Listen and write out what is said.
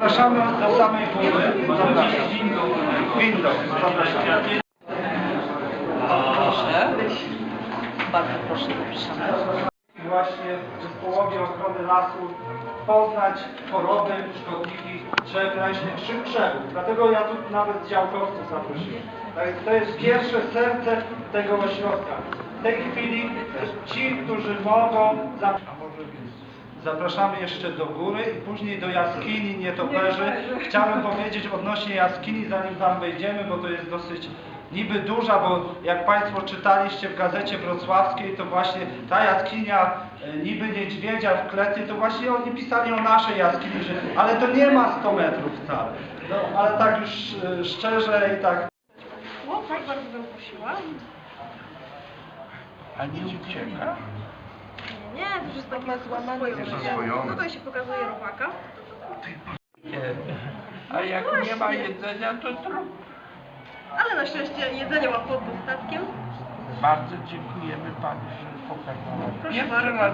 Zapraszamy do samej góry. Zapraszam. Window. Zapraszam. Proszę. Bardzo proszę, zapraszamy. Właśnie zespołowi ochrony lasu poznać choroby, szkodniki drzew leśnych, krzyk krzewów. Dlatego ja tu nawet działkowców zaprosiłem. To jest, pierwsze serce tego ośrodka. W tej chwili ci, którzy mogą, zap- a może zapraszamy jeszcze do góry i później do jaskini nietoperzy. Chciałem powiedzieć odnośnie jaskini, zanim tam wejdziemy, bo to jest dosyć niby duża, bo jak Państwo czytaliście w gazecie wrocławskiej, to właśnie ta jaskinia e, niby niedźwiedzia w klety, to właśnie oni pisali o naszej jaskini, że, ale to nie ma 100 metrów wcale. No, ale tak już e, szczerze i tak O, tak bardzo bym prosiła. A nie ucieka? Nie, to już jest takie złamane. Tutaj się pokazuje robaka. Nie. A jak nie ma jedzenia, to trudno. Ale na szczęście jedzenie ma pod dostatkiem. Bardzo dziękujemy Pani, że pokazała. Proszę Jeszcze bardzo. raz